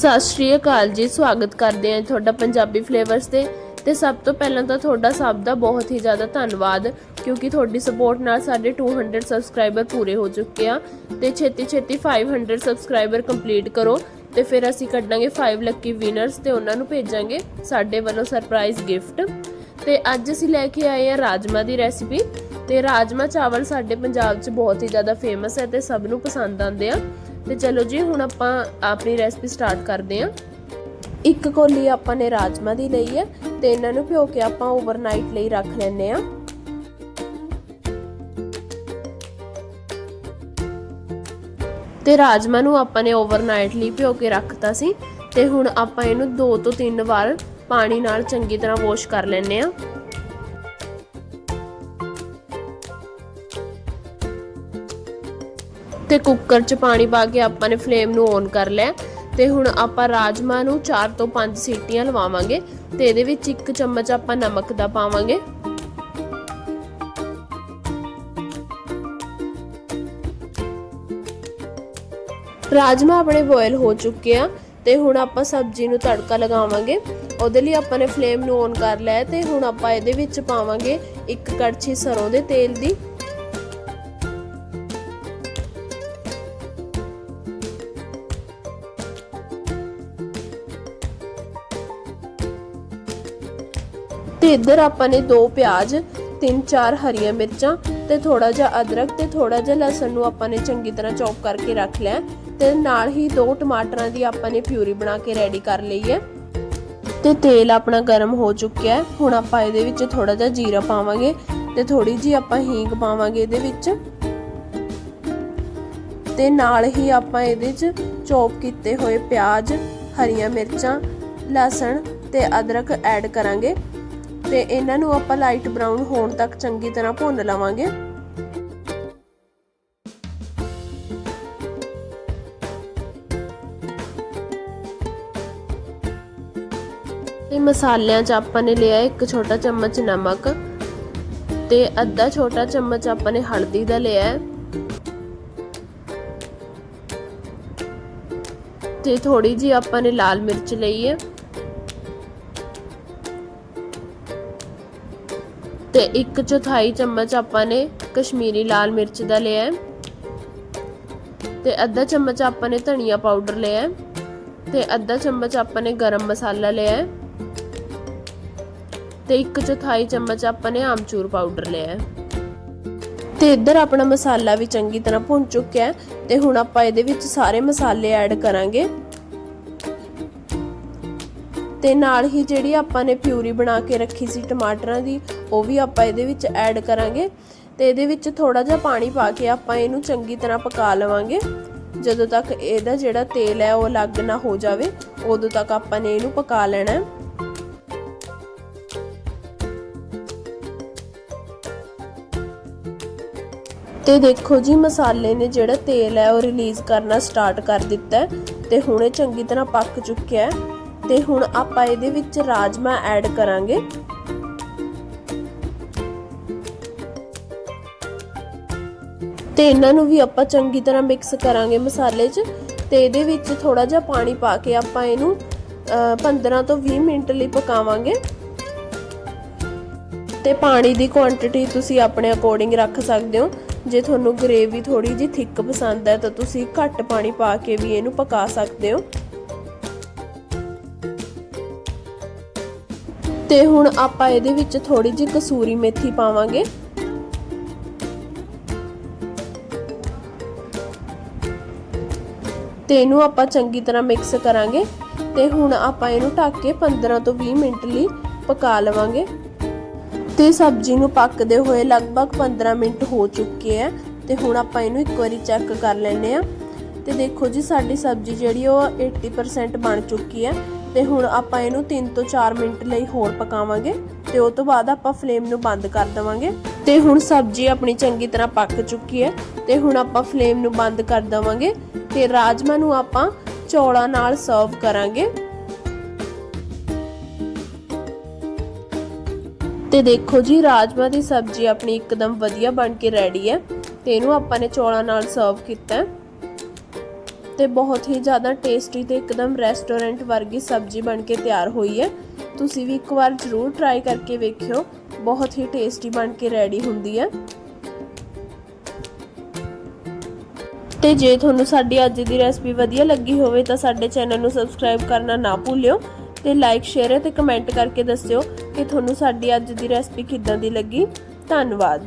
ਸਤਿ ਸ਼੍ਰੀ ਅਕਾਲ ਜੀ, ਸਵਾਗਤ ਕਰਦੇ ਹਾਂ ਤੁਹਾਡਾ ਪੰਜਾਬੀ ਫਲੇਵਰਸ ਤੇ। ਤੇ ਸਭ ਤੋਂ ਪਹਿਲਾਂ ਤਾਂ ਤੁਹਾਡਾ ਸਭ ਦਾ ਬਹੁਤ ਹੀ ਜ਼ਿਆਦਾ ਧੰਨਵਾਦ, ਕਿਉਂਕਿ ਤੁਹਾਡੀ ਸਪੋਰਟ ਨਾਲ ਸਾਡੇ 200 ਸਬਸਕ੍ਰਾਈਬਰ ਪੂਰੇ ਹੋ ਚੁੱਕੇ ਆ। ਤੇ ਛੇਤੀ ਛੇਤੀ 500 ਸਬਸਕ੍ਰਾਈਬਰ ਕੰਪਲੀਟ ਕਰੋ। ਤੇ ਫਿਰ ਅਸੀਂ ਕੱਢਾਂਗੇ 5 ਲੱਕੀ ਵਿਨਰਸ ਤੇ ਉਹਨਾਂ ਨੂੰ ਭੇਜਾਂਗੇ ਸਾਡੇ ਵੱਲੋਂ ਸਰਪ੍ਰਾਈਜ਼ ਗਿਫਟ ਤੇ ਅੱਜ ਅਸੀਂ ਲੈ ਕੇ ਆਏ ਆ ਰਾਜਮਾ ਦੀ ਰੈਸਿਪੀ ਤੇ ਰਾਜਮਾ ਚਾਵਲ ਸਾਡੇ ਪੰਜਾਬ 'ਚ ਬਹੁਤ ਹੀ ਜ਼ਿਆਦਾ ਫੇਮਸ ਹੈ ਤੇ ਸਭ ਨੂੰ ਪਸੰਦ ਆਉਂਦੇ ਆ। ਤੇ ਚਲੋ ਜੀ, ਹੁਣ ਆਪਾਂ ਆਪਣੀ ਰੈਸਿਪੀ ਸਟਾਰਟ ਕਰਦੇ ਆ ਇੱਕ ਕੋਲੀ ਆਪਾਂ ਨੇ ਰਾਜਮਾ ਦੀ ਲਈ ਹੈ ਤੇ ਇਹਨਾਂ ਨੂੰ ਭਿਓ ਕੇ ਆਪਾਂ ਓਵਰਨਾਈਟ ਲਈ ਰੱਖ ਲੈਣੇ ਆ ਤੇ ਰਾਜਮਾ ਨੂੰ ਆਪਾਂ ਨੇ ਓਵਰਨਾਈਟ ਲਈ ਭਿਓ ਕੇ ਰੱਖਤਾ ਸੀ ਤੇ ਹੁਣ ਆਪਾਂ ਇਹਨੂੰ 2 ਤੋਂ 3 ਵਾਰ ਪਾਣੀ ਨਾਲ ਚੰਗੀ ਤਰ੍ਹਾਂ ਵਾਸ਼ ਕਰ ਲੈਣੇ ਆ ਤੇ ਕੁੱਕਰ 'ਚ ਪਾਣੀ ਪਾ ਕੇ ਆਪਾਂ ਨੇ ਫਲੇਮ ਨੂੰ ਔਨ ਕਰ ਲਿਆ ਤੇ ਹੁਣ ਆਪਾਂ ਰਾਜਮਾ ਨੂੰ 4 ਤੋਂ 5 ਸੀਟੀਆਂ ਲਵਾਵਾਂਗੇ ਤੇ ਇਹਦੇ ਵਿੱਚ ਇੱਕ ਚਮਚ ਆਪਾਂ ਨਮਕ ਦਾ ਪਾਵਾਂਗੇ। ਰਾਜਮਾ ਆਪਣੇ ਬੋਇਲ ਹੋ ਚੁੱਕੇ ਆ ਤੇ ਹੁਣ ਆਪਾਂ ਸਬਜ਼ੀ ਨੂੰ ਤੜਕਾ ਲਗਾਵਾਂਗੇ। ਉਹਦੇ ਲਈ ਆਪਾਂ ਨੇ ਫਲੇਮ ਨੂੰ ਔਨ ਕਰ ਲਿਆ ਤੇ ਹੁਣ ਆਪਾਂ ਇਹਦੇ ਵਿੱਚ ਪਾਵਾਂਗੇ ਇੱਕ ਕੜਛੀ ਸਰੋਂ ਦੇ ਤੇਲ ਦੀ। ਤੇ ਇੱਧਰ ਆਪਾਂ ਨੇ ਦੋ ਪਿਆਜ਼, ਤਿੰਨ ਚਾਰ ਹਰੀਆਂ ਮਿਰਚਾਂ ਤੇ ਥੋੜਾ ਜਿਹਾ ਅਦਰਕ ਤੇ ਥੋੜਾ ਜਿਹਾ ਲਸਣ ਨੂੰ ਆਪਾਂ ਨੇ ਚੰਗੀ ਤਰ੍ਹਾਂ ਚੌਪ ਕਰਕੇ ਰੱਖ ਲਿਆ ਤੇ ਨਾਲ ਹੀ ਦੋ ਟਮਾਟਰਾਂ ਦੀ ਆਪਾਂ ਨੇ ਪਿਊਰੀ ਬਣਾ ਕੇ ਰੈਡੀ ਕਰ ਲਈ ਹੈ ਤੇ ਤੇਲ ਆਪਣਾ ਗਰਮ ਹੋ ਚੁੱਕਿਆ ਹੈ। ਹੁਣ ਆਪਾਂ ਇਹਦੇ ਵਿੱਚ ਥੋੜਾ ਜਿਹਾ ਜੀਰਾ ਪਾਵਾਂਗੇ ਤੇ ਥੋੜੀ ਜੀ ਆਪਾਂ ਹੀਂਗ ਪਾਵਾਂਗੇ ਇਹਦੇ ਵਿੱਚ। ਤੇ ਨਾਲ ਹੀ ਆਪਾਂ ਇਹਦੇ 'ਚ ਚੌਪ ਕੀਤੇ ਹੋਏ ਪਿਆਜ਼, ਹਰੀਆਂ ਮਿਰਚਾਂ, ਲਸਣ ਤੇ ਅਦਰਕ ਐਡ ਕਰਾਂਗੇ। ਤੇ ਇਹਨਾਂ ਨੂੰ ਆਪਾਂ ਲਾਈਟ ਬਰਾਊਨ ਹੋਣ ਤੱਕ ਚੰਗੀ ਤਰ੍ਹਾਂ ਭੁੰਨ ਲਵਾਂਗੇ। ਤੇ ਮਸਾਲਿਆਂ 'ਚ ਆਪਾਂ ਨੇ ਲਿਆ ਇੱਕ ਛੋਟਾ ਚਮਚ ਨਮਕ ਤੇ ਅੱਧਾ ਛੋਟਾ ਚਮਚ ਆਪਾਂ ਨੇ ਹਲਦੀ ਦਾ ਲਿਆ ਹੈ। ਤੇ ਥੋੜੀ ਜੀ ਆਪਾਂ ਨੇ ਲਾਲ ਮਿਰਚ ਲਈ ਹੈ। ਤੇ ਇੱਕ ਚੌਥਾਈ ਚਮਚ ਆਪਾਂ ਨੇ ਕਸ਼ਮੀਰੀ ਲਾਲ ਮਿਰਚ ਦਾ ਲਿਆ ਹੈ। ਤੇ ਅੱਧਾ ਚਮਚ ਆਪਾਂ ਨੇ ਧਨੀਆ ਪਾਊਡਰ ਲਿਆ ਹੈ ਤੇ ਅੱਧਾ ਚਮਚ ਆਪਾਂ ਨੇ ਗਰਮ ਮਸਾਲਾ ਲਿਆ ਹੈ। ਤੇ ਇੱਕ ਚੌਥਾਈ ਚਮਚ ਆਪਾਂ ਨੇ ਆਮਚੂਰ ਪਾਊਡਰ ਲਿਆ ਹੈ। ਤੇ ਇੱਧਰ ਆਪਣਾ ਮਸਾਲਾ ਵੀ ਚੰਗੀ ਤਰ੍ਹਾਂ ਭੁੰਨ ਚੁੱਕਿਆ ਹੈ ਤੇ ਹੁਣ ਆਪਾਂ ਇਹਦੇ ਵਿੱਚ ਸਾਰੇ ਮਸਾਲੇ ਐਡ ਕਰਾਂਗੇ। ਤੇ ਨਾਲ ਹੀ ਜਿਹੜੀ ਆਪਾਂ ਨੇ ਪਿਊਰੀ ਬਣਾ ਕੇ ਰੱਖੀ ਸੀ ਟਮਾਟਰਾਂ ਦੀ, ਉਹ ਵੀ ਆਪਾਂ ਇਹਦੇ ਵਿੱਚ ਐਡ ਕਰਾਂਗੇ ਤੇ ਇਹਦੇ ਵਿੱਚ ਥੋੜਾ ਜਿਹਾ ਪਾਣੀ ਪਾ ਕੇ ਆਪਾਂ ਇਹਨੂੰ ਚੰਗੀ ਤਰ੍ਹਾਂ ਪਕਾ ਲਵਾਂਗੇ। ਜਦੋਂ ਤੱਕ ਇਹਦਾ ਜਿਹੜਾ ਤੇਲ ਹੈ ਉਹ ਅਲੱਗ ਨਾ ਹੋ ਜਾਵੇ, ਉਦੋਂ ਤੱਕ ਆਪਾਂ ਨੇ ਇਹਨੂੰ ਪਕਾ ਲੈਣਾ ਹੈ। ਤੇ ਦੇਖੋ ਜੀ, ਮਸਾਲੇ ਨੇ ਜਿਹੜਾ ਤੇਲ ਹੈ ਉਹ ਰਿਲੀਜ਼ ਕਰਨਾ ਸਟਾਰਟ ਕਰ ਦਿੱਤਾ ਹੈ ਤੇ ਹੁਣ ਇਹ ਚੰਗੀ ਤਰ੍ਹਾਂ ਪੱਕ ਚੁੱਕਿਆ ਹੈ। ਤੇ ਹੁਣ ਆਪਾਂ ਇਹਦੇ ਵਿੱਚ ਰਾਜਮਾ ਐਡ ਕਰਾਂਗੇ। ਤੇ ਇਹਨਾਂ ਨੂੰ ਵੀ ਆਪਾਂ ਚੰਗੀ ਤਰ੍ਹਾਂ ਮਿਕਸ ਕਰਾਂਗੇ ਮਸਾਲੇ 'ਚ ਤੇ ਇਹਦੇ ਵਿੱਚ ਥੋੜਾ ਜਿਹਾ ਪਾਣੀ ਪਾ ਕੇ ਆਪਾਂ ਇਹਨੂੰ 15 ਤੋਂ 20 ਮਿੰਟ ਲਈ ਪਕਾਵਾਂਗੇ। ਤੇ ਪਾਣੀ ਦੀ ਕੁਆਂਟੀਟੀ ਤੁਸੀਂ ਆਪਣੇ ਅਕੋਰਡਿੰਗ ਰੱਖ ਸਕਦੇ ਹੋ। ਜੇ ਤੁਹਾਨੂੰ ਗ੍ਰੇਵੀ ਥੋੜੀ ਜਿਹੀ ਥਿੱਕ ਪਸੰਦ ਹੈ ਤਾਂ ਤੁਸੀਂ ਘੱਟ ਪਾਣੀ ਪਾ ਕੇ ਵੀ ਇਹਨੂੰ ਪਕਾ ਸਕਦੇ ਹੋ। ਤੇ ਹੁਣ ਆਪਾਂ ਇਹਦੇ ਵਿੱਚ ਥੋੜੀ ਜਿਹੀ ਕਸੂਰੀ ਮੇਥੀ ਪਾਵਾਂਗੇ। ਤੇ ਇਹਨੂੰ ਆਪਾਂ ਚੰਗੀ ਤਰ੍ਹਾਂ ਮਿਕਸ ਕਰਾਂਗੇ ਤੇ ਹੁਣ ਆਪਾਂ ਇਹਨੂੰ ਢੱਕ ਕੇ 15 ਤੋਂ 20 ਮਿੰਟ ਲਈ ਪਕਾ ਲਵਾਂਗੇ। ਤੇ ਸਬਜ਼ੀ ਨੂੰ ਪੱਕਦੇ ਹੋਏ ਲਗਭਗ 15 ਮਿੰਟ ਹੋ ਚੁੱਕੇ ਆ ਤੇ ਹੁਣ ਆਪਾਂ ਇਹਨੂੰ ਇੱਕ ਵਾਰੀ ਚੈੱਕ ਕਰ ਲੈਨੇ ਆ। ਤੇ ਦੇਖੋ ਜੀ ਸਾਡੀ ਸਬਜ਼ੀ ਜਿਹੜੀ ਉਹ 80% ਬਣ ਚੁੱਕੀ ਹੈ ਤੇ ਹੁਣ ਆਪਾਂ ਇਹਨੂੰ 3 ਤੋਂ 4 ਮਿੰਟ ਲਈ ਹੋਰ ਪਕਾਵਾਂਗੇ ਤੇ ਉਸ ਤੋਂ ਬਾਅਦ ਆਪਾਂ ਫਲੇਮ ਨੂੰ ਬੰਦ ਕਰ ਦੇਵਾਂਗੇ। ਤੇ ਹੁਣ ਸਬਜ਼ੀ ਆਪਣੀ ਚੰਗੀ ਤਰ੍ਹਾਂ ਪੱਕ ਚੁੱਕੀ ਹੈ ਤੇ ਹੁਣ ਆਪਾਂ ਫਲੇਮ ਨੂੰ ਬੰਦ ਕਰ ਦੇਵਾਂਗੇ ਤੇ ਰਾਜਮਾ ਨੂੰ ਆਪਾਂ ਚੌਲਾਂ ਨਾਲ ਸਰਵ ਕਰਾਂਗੇ। ਤੇ ਦੇਖੋ ਜੀ ਰਾਜਮਾ ਦੀ ਸਬਜ਼ੀ ਆਪਣੀ ਇੱਕਦਮ ਵਧੀਆ ਬਣ ਕੇ ਰੈਡੀ ਹੈ ਤੇ ਇਹਨੂੰ ਆਪਾਂ ਨੇ ਚੌਲਾਂ ਨਾਲ ਸਰਵ ਕੀਤਾ ਹੈ। ਤੇ ਬਹੁਤ ਹੀ ਜ਼ਿਆਦਾ ਟੇਸਟੀ ਤੇ ਇੱਕਦਮ ਰੈਸਟੋਰੈਂਟ ਵਰਗੀ ਸਬਜ਼ੀ ਬਣ ਕੇ ਤਿਆਰ ਹੋਈ ਹੈ। ਤੁਸੀਂ ਵੀ ਇੱਕ ਵਾਰ ਜ਼ਰੂਰ ਟਰਾਈ ਕਰਕੇ ਵੇਖਿਓ। ਬਹੁਤ ਹੀ ਟੇਸਟੀ ਬਣ ਕੇ ਰੈਡੀ ਹੁੰਦੀ ਹੈ। ਤੇ ਜੇ ਤੁਹਾਨੂੰ ਸਾਡੀ ਅੱਜ ਦੀ ਰੈਸਪੀ ਵਧੀਆ ਲੱਗੀ ਹੋਵੇ ਤਾਂ ਸਾਡੇ ਚੈਨਲ ਨੂੰ ਸਬਸਕ੍ਰਾਈਬ ਕਰਨਾ ਨਾ ਭੁੱਲਿਓ ਤੇ ਲਾਈਕ ਸ਼ੇਅਰ ਤੇ ਕਮੈਂਟ ਕਰਕੇ ਦੱਸਿਓ ਕਿ ਤੁਹਾਨੂੰ ਸਾਡੀ ਅੱਜ ਦੀ ਰੈਸਪੀ ਕਿੱਦਾਂ ਦੀ ਲੱਗੀ। ਧੰਨਵਾਦ।